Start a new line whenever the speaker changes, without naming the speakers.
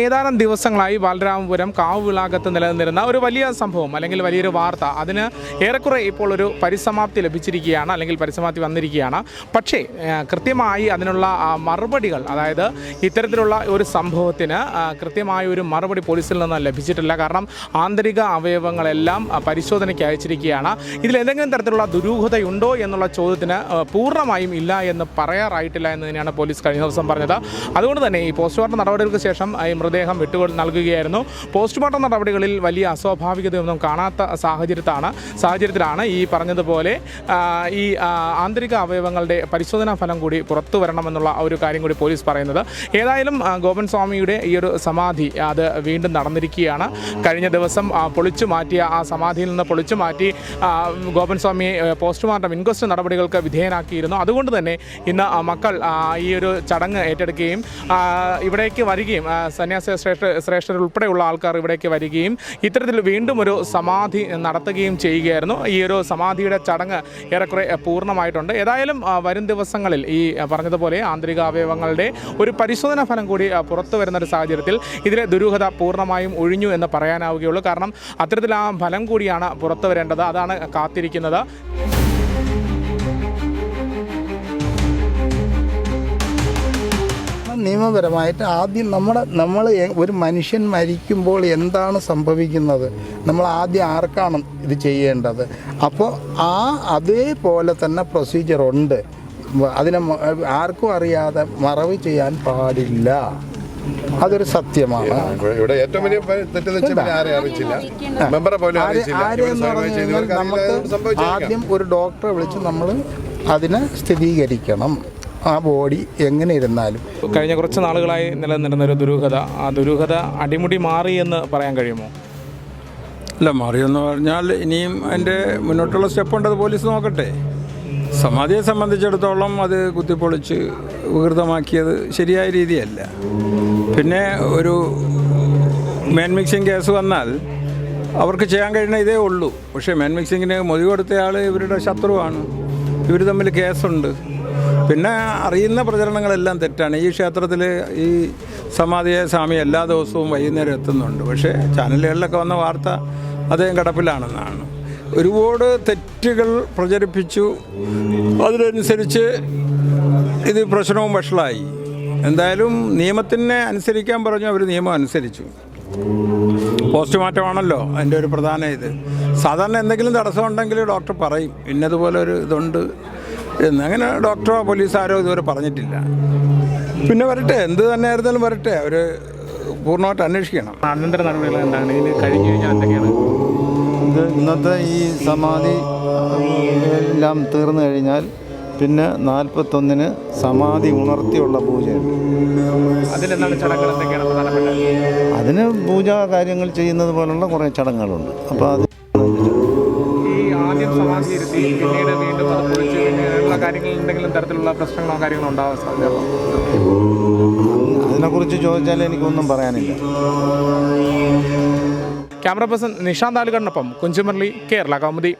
ഏതാനും ദിവസങ്ങളായി ബാലരാമപുരം കാവുവിളാകത്ത് നിലനിന്നിരുന്ന ഒരു വലിയ സംഭവം അല്ലെങ്കിൽ വലിയൊരു വാർത്ത അതിന് ഏറെക്കുറെ ഇപ്പോൾ ഒരു പരിസമാപ്തി ലഭിച്ചിരിക്കുകയാണ് അല്ലെങ്കിൽ പരിസമാപ്തി വന്നിരിക്കുകയാണ്. പക്ഷേ കൃത്യമായി അതിനുള്ള മറുപടികൾ അതായത് ഇത്തരത്തിലുള്ള ഒരു സംഭവത്തിന് കൃത്യമായ ഒരു മറുപടി പോലീസിൽ നിന്ന് ലഭിച്ചിട്ടില്ല. കാരണം ആന്തരിക അവയവങ്ങളെല്ലാം പരിശോധനയ്ക്ക് അയച്ചിരിക്കുകയാണ്. ഇതിൽ എന്തെങ്കിലും തരത്തിലുള്ള ദുരൂഹതയുണ്ടോ എന്നുള്ള ചോദ്യത്തിന് പൂർണമായും ഇല്ല എന്ന് പറയാറായിട്ടില്ല എന്ന് തന്നെയാണ് പോലീസ് കഴിഞ്ഞ ദിവസം പറഞ്ഞത്. അതുകൊണ്ട് തന്നെ ഈ പോസ്റ്റ്മോർട്ടം നടപടികൾക്ക് ശേഷം ഈ മൃതദേഹം വിട്ടു നൽകുകയായിരുന്നു. പോസ്റ്റ്മോർട്ടം നടപടികളിൽ വലിയ അസ്വാഭാവികതയൊന്നും കാണാത്ത സാഹചര്യത്താണ് സാഹചര്യത്തിലാണ് ഈ പറഞ്ഞതുപോലെ ഈ ആന്തരിക അവയവങ്ങളുടെ പരിശോധനാ ഫലം കൂടി പുറത്തു വരണമെന്നുള്ള ഒരു കാര്യം കൂടി പോലീസ് പറയുന്നത്. ഏതായാലും ഗോപൻ സ്വാമിയുടെ ഈ ഒരു സമാധി അത് വീണ്ടും നടന്നിരിക്കുകയാണ്. കഴിഞ്ഞ ദിവസം പൊളിച്ചു മാറ്റിയ ആ സമാധിയിൽ നിന്ന് പൊളിച്ചു മാറ്റി ഗോപൻ സ്വാമിയെ പോസ്റ്റ്മോർട്ടം ഇൻക്വസ്റ്റ് നടപടികൾക്ക് വിധേയനാക്കിയിരുന്നു. അതുകൊണ്ട് തന്നെ ഇന്ന് മക്കൾ ഈ ഒരു ചടങ്ങ് ഏറ്റെടുക്കുകയും ഇവിടേക്ക് വരികയും സന്യാസ ശ്രേഷ്ഠ ശ്രേഷ്ഠർ ഉൾപ്പെടെയുള്ള ആൾക്കാർ ഇവിടേക്ക് വരികയും ഇത്തരത്തിൽ വീണ്ടും ഒരു സമാധി നടത്തുകയും ചെയ്യുകയായിരുന്നു. ഈ ഒരു സമാധിയുടെ ചടങ്ങ് ഏറെക്കുറെ പൂർണമായിട്ടുണ്ട്. ഏതായാലും വരും ദിവസങ്ങളിൽ ഈ പറഞ്ഞതുപോലെ ആന്തരിക അവയവങ്ങളുടെ ഒരു പരിശോധനാ ഫലം കൂടി പുറത്തു വരുന്ന ഒരു സാഹചര്യത്തിൽ ഇതിലെ ദുരൂഹത പൂർണമായും ഒഴിഞ്ഞു എന്ന് പറയാനാവുകയുള്ളൂ. കാരണം അത്തരത്തിൽ ആ ഫലം കൂടിയാണ് പുറത്തു വരേണ്ടത്. അതാണ് കാത്തിരിക്കുന്നത്.
നിയമപരമായിട്ട് ആദ്യം നമ്മുടെ നമ്മൾ ഒരു മനുഷ്യൻ മരിക്കുമ്പോൾ എന്താണ് സംഭവിക്കുന്നത്? നമ്മൾ ആദ്യം ആർക്കാണ് ഇത് ചെയ്യേണ്ടത്? അപ്പോൾ ആ അതേപോലെ തന്നെ പ്രൊസീജിയർ ഉണ്ട്. അതിനെ ആർക്കും അറിയാതെ മറവ് ചെയ്യാൻ പാടില്ല. അതൊരു സത്യമാണ്.
ഇവിടെ- ഏറ്റവും വലിയ തെറ്റെന്ന്
നമുക്ക് ആദ്യം ഒരു ഡോക്ടറെ വിളിച്ച് നമ്മൾ അതിനെ സ്ഥിരീകരിക്കണം. ആ ബോഡി എങ്ങനെ ഇരുന്നാലും
കഴിഞ്ഞ കുറച്ച് നാളുകളായി നിലനിന്നിരുന്ന ഒരു ദുരൂഹത. ആ ദുരൂഹത അടിമുടി മാറി എന്ന് പറയാൻ കഴിയുമോ?
അല്ല മാറിയെന്ന് പറഞ്ഞാൽ ഇനിയും അതിന്റെ മുന്നോട്ടുള്ള സ്റ്റെപ്പ് ഉണ്ടത് അത് പോലീസ് നോക്കട്ടെ. സമാധിയെ സംബന്ധിച്ചിടത്തോളം അത് കുത്തിപ്പൊളിച്ച് വികൃതമാക്കിയത് ശരിയായ രീതിയല്ല. പിന്നെ ഒരു മാൻ മിക്സിങ് കേസ് വന്നാൽ അവർക്ക് ചെയ്യാൻ കഴിയുന്ന ഇതേ ഉള്ളൂ. പക്ഷേ മാൻ മിക്സിങ്ങിന് മൊഴി കൊടുത്തയാൾ ഇവരുടെ ശത്രുവാണ്. ഇവർ തമ്മിൽ കേസുണ്ട്. പിന്നെ അറിയുന്ന പ്രചരണങ്ങളെല്ലാം തെറ്റാണ്. ഈ ക്ഷേത്രത്തിൽ ഈ സമാധിയെ സ്വാമി എല്ലാ ദിവസവും വൈകുന്നേരം എത്തുന്നുണ്ട്. പക്ഷേ ചാനലുകളിലൊക്കെ വന്ന വാർത്ത അദ്ദേഹം കിടപ്പിലാണെന്നാണ്. ഒരുപാട് തെറ്റുകൾ പ്രചരിപ്പിച്ചു. അതിനനുസരിച്ച് ഇത് പ്രശ്നവും വഷളായി. എന്തായാലും നിയമത്തിനെ അനുസരിക്കാൻ പറഞ്ഞു. അവർ നിയമം അനുസരിച്ചു. പോസ്റ്റ്മോർട്ടമാണല്ലോ അതിന്റെ ഒരു പ്രധാന ഇത്. സാധാരണ എന്തെങ്കിലും തടസ്സം ഉണ്ടെങ്കിൽ ഡോക്ടർ പറയും. ഇന്നതുപോലെ ഒരു ഇതുണ്ട്. എന്ന്. അങ്ങനെ ഡോക്ടറോ പോലീസാരോ ഇതുവരെ പറഞ്ഞിട്ടില്ല. പിന്നെ വരട്ടെ എന്ത് തന്നെ ആയിരുന്നാലും വരട്ടെ അവർ പൂർണമായിട്ട് അന്വേഷിക്കണം.
അനന്തര നടപടികൾ എന്താണ്? ഇതിന് കഴിഞ്ഞു കഴിഞ്ഞാൽ എന്തൊക്കെയാണ്?
ഇത് ഇന്നത്തെ ഈ സമാധി എല്ലാം തീർന്നു കഴിഞ്ഞാൽ പിന്നെ നാൽപ്പത്തൊന്നിന് സമാധി ഉണർത്തിയുള്ള
പൂജ
അതിന് പൂജാ കാര്യങ്ങൾ ചെയ്യുന്നത് പോലുള്ള കുറേ ചടങ്ങുകളുണ്ട്. അപ്പോൾ അത്
ഈ ആദ്യം സമാധി പിന്നീട് വീണ്ടും അത് കാര്യങ്ങൾ എന്തെങ്കിലും തരത്തിലുള്ള പ്രശ്നങ്ങളോ കാര്യങ്ങളോ ഉണ്ടാവാൻ സാധ്യത
അതിനെക്കുറിച്ച് ചോദിച്ചാൽ എനിക്കൊന്നും പറയാനില്ല.
ക്യാമറ പേഴ്സൺ നിഷാന്ത് ആലുകണ്ണപ്പം കുഞ്ചുമല്ലി കേരള കൗമുദി.